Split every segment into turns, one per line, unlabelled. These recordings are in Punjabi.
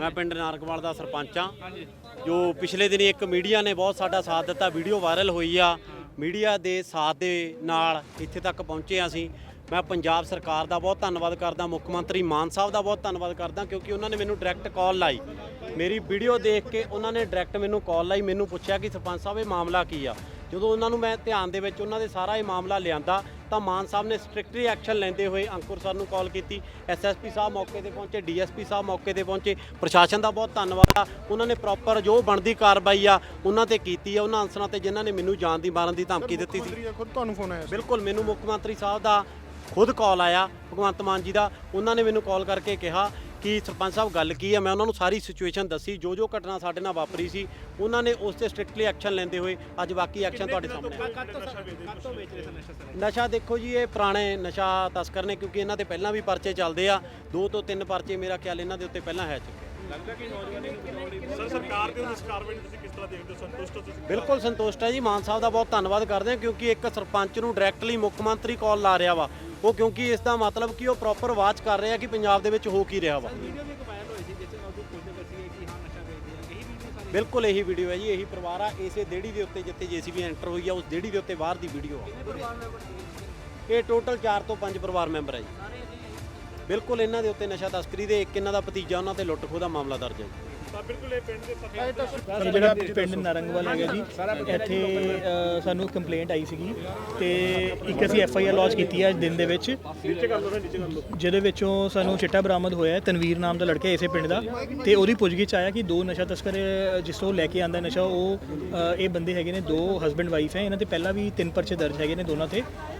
ਮੈਂ ਪਿੰਡ ਨਾਰਕਵਾਲ ਦਾ ਸਰਪੰਚ ਆ ਜੋ ਪਿਛਲੇ ਦਿਨੀ ਇੱਕ ਮੀਡੀਆ ਨੇ ਬਹੁਤ ਸਾਡਾ ਸਾਥ ਦਿੱਤਾ ਵੀਡੀਓ ਵਾਇਰਲ ਹੋਈ ਆ। ਮੀਡੀਆ ਦੇ ਸਾਥ ਦੇ ਨਾਲ ਇੱਥੇ ਤੱਕ ਪਹੁੰਚੇ ਹਾਂ ਅਸੀਂ। ਮੈਂ ਪੰਜਾਬ ਸਰਕਾਰ ਦਾ ਬਹੁਤ ਧੰਨਵਾਦ ਕਰਦਾ ਮੁੱਖ ਮੰਤਰੀ ਮਾਨ ਸਾਹਿਬ ਦਾ ਬਹੁਤ ਧੰਨਵਾਦ ਕਰਦਾ ਕਿਉਂਕਿ ਉਹਨਾਂ ਨੇ ਮੈਨੂੰ ਡਾਇਰੈਕਟ ਕਾਲ ਲਾਈ। ਮੇਰੀ ਵੀਡੀਓ ਦੇਖ ਕੇ ਉਹਨਾਂ ਨੇ ਡਾਇਰੈਕਟ ਮੈਨੂੰ ਕਾਲ ਲਾਈ ਮੈਨੂੰ ਪੁੱਛਿਆ ਕਿ ਸਰਪੰਚ ਸਾਹਿਬ ਇਹ ਮਾਮਲਾ ਕੀ ਆ? ਜਦੋਂ ਉਹਨਾਂ ਨੂੰ ਮੈਂ ਧਿਆਨ ਦੇ ਵਿੱਚ ਉਹਨਾਂ ਦੇ ਸਾਰਾ ਇਹ ਮਾਮਲਾ ਲਿਆਂਦਾ ਤਾਂ ਮਾਨ ਸਾਹਿਬ ਨੇ ਸਟ੍ਰਿਕਟਲੀ ਐਕਸ਼ਨ ਲੈਂਦੇ ਹੋਏ ਅੰਕੁਰ ਸਰ ਨੂੰ ਕਾਲ ਕੀਤੀ। ਐਸਐਸਪੀ ਸਾਹਿਬ ਮੌਕੇ ਤੇ ਪਹੁੰਚੇ ਡੀਐਸਪੀ ਸਾਹਿਬ ਮੌਕੇ ਤੇ ਪਹੁੰਚੇ। ਪ੍ਰਸ਼ਾਸਨ ਦਾ ਬਹੁਤ ਧੰਨਵਾਦ ਆ। ਉਹਨਾਂ ਨੇ ਪ੍ਰੋਪਰ ਜੋ ਬਣਦੀ ਕਾਰਵਾਈ ਆ ਉਹਨਾਂ ਤੇ ਕੀਤੀ ਆ। ਉਹਨਾਂ ਅਨਸਰਾਂ ਤੇ ਜਿਨ੍ਹਾਂ ਨੇ ਮੈਨੂੰ ਜਾਨ ਦੀ ਮਾਰਨ ਦੀ ਧਮਕੀ ਦਿੱਤੀ ਸੀ।
ਮੰਤਰੀ ਦਾ ਖੁਦ ਤੁਹਾਨੂੰ ਫੋਨ ਆਇਆ ਸੀ?
ਬਿਲਕੁਲ ਮੈਨੂੰ ਮੁੱਖ ਮੰਤਰੀ ਸਾਹਿਬ ਦਾ ਖੁਦ ਕਾਲ ਆਇਆ ਭਗਵੰਤ ਮਾਨ ਜੀ ਦਾ। ਉਹਨਾਂ ਨੇ ਮੈਨੂੰ ਕਾਲ ਕਰਕੇ ਕਿਹਾ ਕਿ ਸਰਪੰਚ ਸਾਹਿਬ ਗੱਲ ਕੀ ਹੈ ਮੈਂ ਉਹਨਾਂ ਨੂੰ ਸਾਰੀ ਸਿਚੁਏਸ਼ਨ ਦੱਸੀ ਜੋ ਜੋ ਘਟਨਾ ਸਾਡੇ ਨਾਲ ਵਾਪਰੀ ਸੀ ਉਹਨਾਂ ਨੇ ਉਸ ਤੇ ਸਟ੍ਰਿਕਟਲੀ ਐਕਸ਼ਨ ਲੈਂਦੇ ਹੋਏ ਅੱਜ ਬਾਕੀ ਐਕਸ਼ਨ ਤੁਹਾਡੇ ਸਾਹਮਣੇ ਨਸ਼ਾ ਦੇਖੋ ਜੀ ਇਹ ਪੁਰਾਣੇ ਨਸ਼ਾ ਤਸਕਰ ਨੇ ਕਿਉਂਕਿ ਇਹਨਾਂ ਤੇ ਪਹਿਲਾਂ ਵੀ ਪਰਚੇ ਚੱਲਦੇ ਆ। ਦੋ ਤੋਂ ਤਿੰਨ ਪਰਚੇ ਮੇਰਾ ਖਿਆਲ ਇਹਨਾਂ ਦੇ ਉੱਤੇ ਪਹਿਲਾਂ ਹੈ ਚੁੱਕੇ
ਸਰ ਸਰਕਾਰ ਦੇ ਇਸ ਕਾਰਵਾਈ ਨੂੰ ਤੁਸੀਂ ਕਿਸ ਤਰ੍ਹਾਂ ਦੇਖਦੇ ਹੋ? ਸੰਤੁਸ਼ਟ ਹੋ ਤੁਸੀਂ?
ਬਿਲਕੁਲ ਸੰਤੁਸ਼ਟ ਹੈ ਜੀ। ਮਾਨ ਸਾਹਿਬ ਦਾ ਬਹੁਤ ਧੰਨਵਾਦ ਕਰਦੇ ਹਾਂ ਕਿਉਂਕਿ ਇੱਕ ਸਰਪੰਚ ਨੂੰ ਡਾਇਰੈਕਟਲੀ ਮੁੱਖ ਮੰਤਰੀ ਕਾਲ ਲਾ ਰਿਹਾ ਵਾ। ਉਹ ਕਿਉਂਕਿ ਇਸ ਦਾ ਮਤਲਬ ਕਿ ਉਹ ਪ੍ਰੋਪਰ ਵਾਚ ਕਰ ਰਿਹਾ ਕਿ ਪੰਜਾਬ ਦੇ ਵਿੱਚ ਹੋ ਕੀ ਰਿਹਾ ਵਾ। ਬਿਲਕੁਲ ਇਹੀ ਵੀਡੀਓ ਹੈ ਜੀ ਇਹੀ ਪਰਿਵਾਰ ਆ ਇਸੇ ਦੇੜੀ ਦੇ ਉੱਤੇ ਜਿੱਥੇ ਜੀਸੀਬੀ ਐਂਟਰ ਹੋਈ ਆ ਉਸ ਦੇੜੀ ਦੇ ਉੱਤੇ ਬਾਹਰ ਦੀ ਵੀਡੀਓ ਆ। ਇਹ ਟੋਟਲ 4 ਤੋਂ 5 ਪਰਿਵਾਰ ਮੈਂਬਰ ਹੈ ਜੀ। ਬਿਲਕੁਲ ਇਹਨਾਂ ਦੇ ਉੱਤੇ ਨਸ਼ਾ ਤਸਕਰੀ ਦੇ ਇੱਕ ਇਹਨਾਂ ਦਾ ਭਤੀਜਾ ਉਹਨਾਂ ਤੇ ਲੁੱਟ ਖੋਹ ਦਾ ਮਾਮਲਾ ਦਰਜ ਹੈ
ਇਹ
ਜਿਹੜਾ ਪਿੰਡ ਨਾਰੰਗਵਾਲ ਹੈਗਾ ਜੀ ਇੱਥੇ ਅ, ਸਾਨੂੰ ਕੰਪਲੇਂਟ ਆਈ ਸੀਗੀ ਤੇ ਇੱਕ ਅਸੀਂ ਐਫ ਆਈ ਆਰ ਲੌਂਚ ਕੀਤੀ ਹੈ ਅੱਜ ਦਿਨ ਦੇ ਵਿੱਚ। ਜਿਹਦੇ ਵਿੱਚੋਂ ਸਾਨੂੰ ਚਿੱਟਾ ਬਰਾਮਦ ਹੋਇਆ ਹੈ ਤਨਵੀਰ ਨਾਮ ਦਾ ਲੜਕਾ ਇਸੇ ਪਿੰਡ ਦਾ। ਤੇ ਉਹਦੀ ਪੁੱਛਗਿੱਛ ਆਇਆ ਕਿ ਦੋ ਨਸ਼ਾ ਤਸਕਰ ਅ, ਜਿਸ ਤੋਂ ਲੈ ਕੇ ਆਂਦਾ ਨਸ਼ਾ ਉਹ ਅ, ਇਹ ਬੰਦੇ ਹੈਗੇ ਨੇ ਦੋ ਹਸਬੰਡ ਵਾਈਫ ਹੈ। ਇਹਨਾਂ ਤੇ ਪਹਿਲਾਂ ਵੀ ਤਿੰਨ ਪਰਚੇ ਦਰਜ ਹੈਗੇ ਨੇ ਦੋਨਾਂ ਤੇ।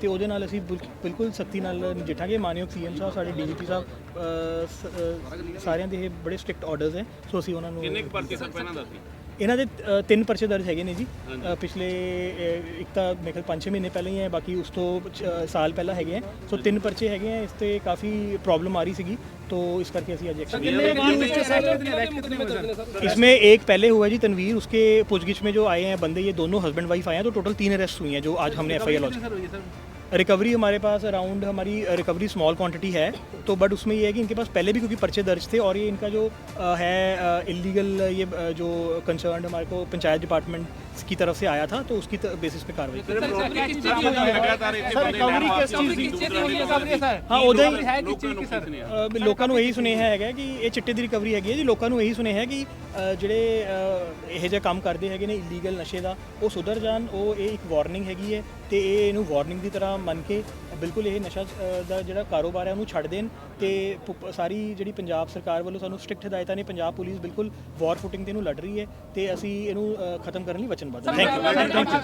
ਤੇ ਉਹਦੇ ਨਾਲ ਅਸੀਂ ਬਿਲ- ਬਿਲਕੁਲ ਸਖਤੀ ਨਾਲ ਨਜਿੱਠਾਂਗੇ। ਮਾਨਯੋਗ ਸੀਐਮ ਸਾਹਿਬ ਸਾਡੇ ਡੀਜੀਪੀ ਸਾਹਿਬ ਅ, ਸ- ਸਾਰਿਆਂ ਦੇ ਇਹ ਬੜੇ ਸਟ੍ਰਿਕਟ ਆਰਡਰਸ ਹੈ। ਸੋ ਅਸੀਂ ਉਹਨਾਂ ਨੂੰ ਕਿੰਨੇ ਕੁ ਪਰਚੇ ਸਰ ਪਹਿਲਾਂ ਦੱਸੀ ਇਹਨਾਂ ਦੇ ਤਿੰਨ ਪਰਚੇ ਦਰਜ ਹੈਗੇ ਨੇ ਜੀ। ਪਿਛਲੇ ਇੱਕ ਤਾਂ ਮੇਰੇ ਖਿਆਲ 5-6 ਮਹੀਨੇ ਪਹਿਲਾਂ ਹੀ ਹੈ ਬਾਕੀ ਉਸ ਤੋਂ ਸਾਲ ਪਹਿਲਾਂ ਹੈਗੇ ਹੈ। ਸੋ ਤਿੰਨ ਪਰਚੇ ਹੈਗੇ ਹੈ ਇਸ ਤੇ ਕਾਫੀ ਪ੍ਰੋਬਲਮ ਆ ਰਹੀ ਸੀਗੀ। ਤੋ ਇਸ ਕਰਕੇ ਅਸੀਂ ਅੱਜ ਐਕਸ਼ਨ इसमें ਇੱਕ ਪਹਿਲੇ ਹੋਇਆ ਜੀ ਤਨਵੀਰ ਉਸਕੇ उसके पुछगिछ में जो आए हैं बंदे ये दोनों हस्बैंड वाइफ आए हैं तो टोटल तीन अरेस्ट हुई हैं जो आज हमने एफ आई लॉन्च रिकवरी हमारे पास अराउंड हमारी रिकवरी स्मॉल क्वांटिटी है तो बट उसमें ये है कि इनके पास पहले भी क्योंकि पर्चे दर्ज थे और ये इनका जो अ, है इलीगल ये अ, जो कंसर्न हमारे को पंचायत डिपार्टमेंट की तरफ से आया था तो उसकी बेसिस पे कार्रवाई की। ਹਾਂ ਉਹਦਾ ਹੀ ਅ, ਲੋਕਾਂ ਨੂੰ ਇਹੀ ਸੁਨੇਹਾ ਹੈਗਾ ਕਿ ਇਹ ਚਿੱਟੇ ਦੀ ਰਿਕਵਰੀ ਹੈਗੀ ਹੈ ਜੀ ਲੋਕਾਂ ਨੂੰ ਇਹੀ ਸੁਨੇਹਾ ਹੈ ਕਿ ਅ, ਜਿਹੜੇ ਇਹੋ ਜਿਹੇ ਕੰਮ ਕਰਦੇ ਹੈਗੇ ਨੇ ਇਲੀਗਲ ਨਸ਼ੇ ਦਾ ਉਹ ਸੁਧਰ ਜਾਣ ਉਹ ਇਹ ਇੱਕ ਵਾਰਨਿੰਗ ਹੈਗੀ ਹੈ ਤੇ ਇਹ ਇਹਨੂੰ ਵਾਰਨਿੰਗ ਦੀ ਤਰ੍ਹਾਂ ਮੰਨ ਕੇ ਬਿਲਕੁਲ ਇਹ ਨਸ਼ਾ ਦਾ ਜਿਹੜਾ ਕਾਰੋਬਾਰ ਹੈ ਉਹਨੂੰ ਛੱਡ ਦੇਣ ਤੇ ਸਾਰੀ ਜਿਹੜੀ ਪੰਜਾਬ ਸਰਕਾਰ ਵੱਲੋਂ ਸਾਨੂੰ ਸਟ੍ਰਿਕਟ ਹਦਾਇਤਾਂ ਨੇ ਪੰਜਾਬ ਪੁਲਿਸ ਬਿਲਕੁਲ ਵਾਰ ਫੁਟਿੰਗ ਤੇ ਇਹਨੂੰ ਲੜ ਰਹੀ ਹੈ ਤੇ ਅਸੀਂ ਇਹਨੂੰ ਖਤਮ ਕਰਨ ਲਈ ਵਚਨਬੱਧ ਹਾਂ। Thank you